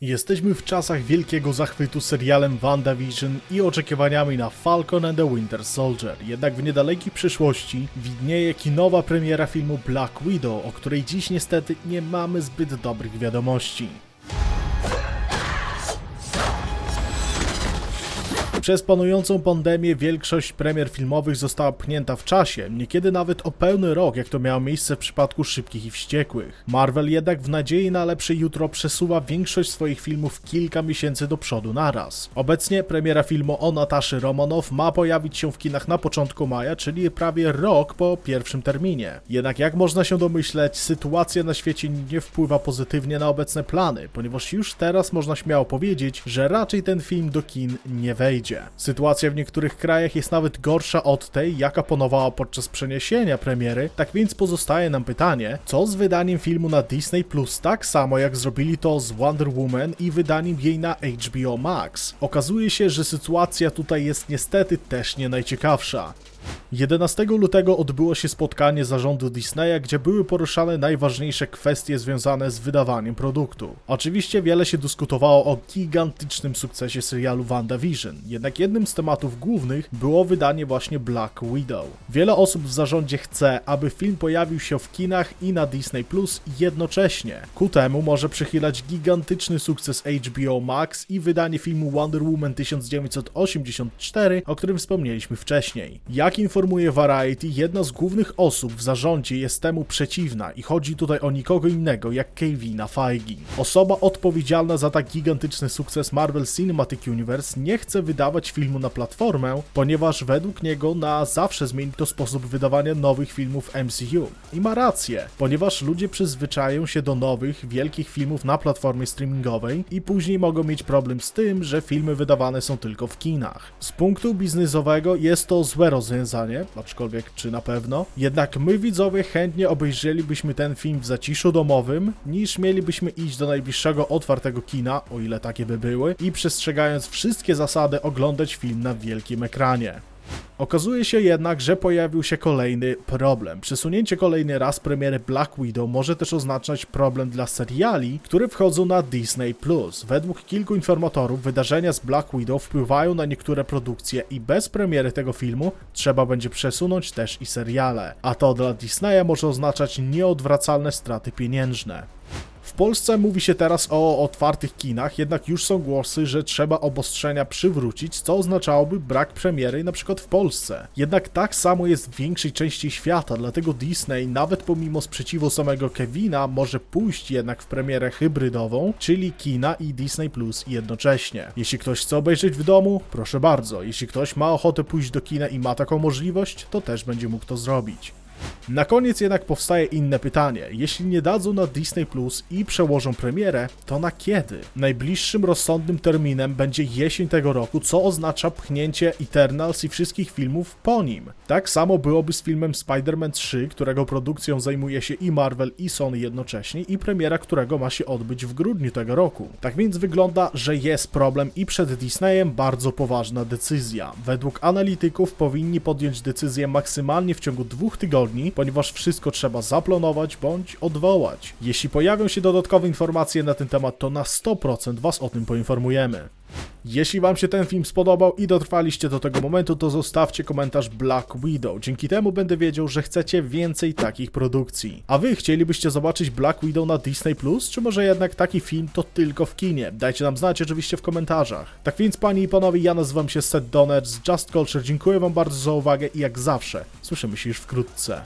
Jesteśmy w czasach wielkiego zachwytu serialem WandaVision i oczekiwaniami na Falcon and the Winter Soldier. Jednak w niedalekiej przyszłości widnieje kinowa premiera filmu Black Widow, o której dziś niestety nie mamy zbyt dobrych wiadomości. Przez panującą pandemię większość premier filmowych została pchnięta w czasie, niekiedy nawet o pełny rok, jak to miało miejsce w przypadku Szybkich i Wściekłych. Marvel jednak w nadziei na lepsze jutro przesuwa większość swoich filmów kilka miesięcy do przodu naraz. Obecnie premiera filmu o Nataszy Romanow ma pojawić się w kinach na początku maja, czyli prawie rok po pierwszym terminie. Jednak jak można się domyśleć, sytuacja na świecie nie wpływa pozytywnie na obecne plany, ponieważ już teraz można śmiało powiedzieć, że raczej ten film do kin nie wejdzie. Sytuacja w niektórych krajach jest nawet gorsza od tej, jaka panowała podczas przeniesienia premiery, tak więc pozostaje nam pytanie, co z wydaniem filmu na Disney Plus tak samo jak zrobili to z Wonder Woman i wydaniem jej na HBO Max. Okazuje się, że sytuacja tutaj jest niestety też nie najciekawsza. 11 lutego odbyło się spotkanie zarządu Disneya, gdzie były poruszane najważniejsze kwestie związane z wydawaniem produktu. Oczywiście wiele się dyskutowało o gigantycznym sukcesie serialu WandaVision, jednak jednym z tematów głównych było wydanie właśnie Black Widow. Wiele osób w zarządzie chce, aby film pojawił się w kinach i na Disney Plus jednocześnie. Ku temu może przychylać gigantyczny sukces HBO Max i wydanie filmu Wonder Woman 1984, o którym wspomnieliśmy wcześniej. Jak informuje Variety, jedna z głównych osób w zarządzie jest temu przeciwna i chodzi tutaj o nikogo innego jak Kevina Feige. Osoba odpowiedzialna za tak gigantyczny sukces Marvel Cinematic Universe nie chce wydawać filmu na platformę, ponieważ według niego na zawsze zmieni to sposób wydawania nowych filmów MCU. I ma rację, ponieważ ludzie przyzwyczają się do nowych, wielkich filmów na platformie streamingowej i później mogą mieć problem z tym, że filmy wydawane są tylko w kinach. Z punktu biznesowego jest to złe rozwiązanie, aczkolwiek czy na pewno, jednak my widzowie chętnie obejrzelibyśmy ten film w zaciszu domowym, niż mielibyśmy iść do najbliższego otwartego kina, o ile takie by były, i przestrzegając wszystkie zasady oglądać film na wielkim ekranie. Okazuje się jednak, że pojawił się kolejny problem. Przesunięcie kolejny raz premiery Black Widow może też oznaczać problem dla seriali, które wchodzą na Disney+. Według kilku informatorów wydarzenia z Black Widow wpływają na niektóre produkcje i bez premiery tego filmu trzeba będzie przesunąć też i seriale. A to dla Disneya może oznaczać nieodwracalne straty pieniężne. Polsce mówi się teraz o otwartych kinach, jednak już są głosy, że trzeba obostrzenia przywrócić, co oznaczałoby brak premiery na przykład w Polsce. Jednak tak samo jest w większej części świata, dlatego Disney, nawet pomimo sprzeciwu samego Kevina, może pójść jednak w premierę hybrydową, czyli kina i Disney Plus jednocześnie. Jeśli ktoś chce obejrzeć w domu, proszę bardzo. Jeśli ktoś ma ochotę pójść do kina i ma taką możliwość, to też będzie mógł to zrobić. Na koniec jednak powstaje inne pytanie. Jeśli nie dadzą na Disney Plus i przełożą premierę, to na kiedy? Najbliższym rozsądnym terminem będzie jesień tego roku, co oznacza pchnięcie Eternals i wszystkich filmów po nim. Tak samo byłoby z filmem Spider-Man 3, którego produkcją zajmuje się i Marvel i Sony jednocześnie i premiera którego ma się odbyć w grudniu tego roku. Tak więc wygląda, że jest problem i przed Disneyem bardzo poważna decyzja. Według analityków powinni podjąć decyzję maksymalnie w ciągu dwóch tygodni, ponieważ wszystko trzeba zaplanować bądź odwołać. Jeśli pojawią się dodatkowe informacje na ten temat, to na 100% Was o tym poinformujemy. Jeśli Wam się ten film spodobał i dotrwaliście do tego momentu, to zostawcie komentarz Black Widow. Dzięki temu będę wiedział, że chcecie więcej takich produkcji. A Wy chcielibyście zobaczyć Black Widow na Disney Plus, czy może jednak taki film to tylko w kinie? Dajcie nam znać oczywiście w komentarzach. Tak więc, panie i panowie, ja nazywam się Seth Donner z Just Culture. Dziękuję Wam bardzo za uwagę i jak zawsze słyszymy się już wkrótce.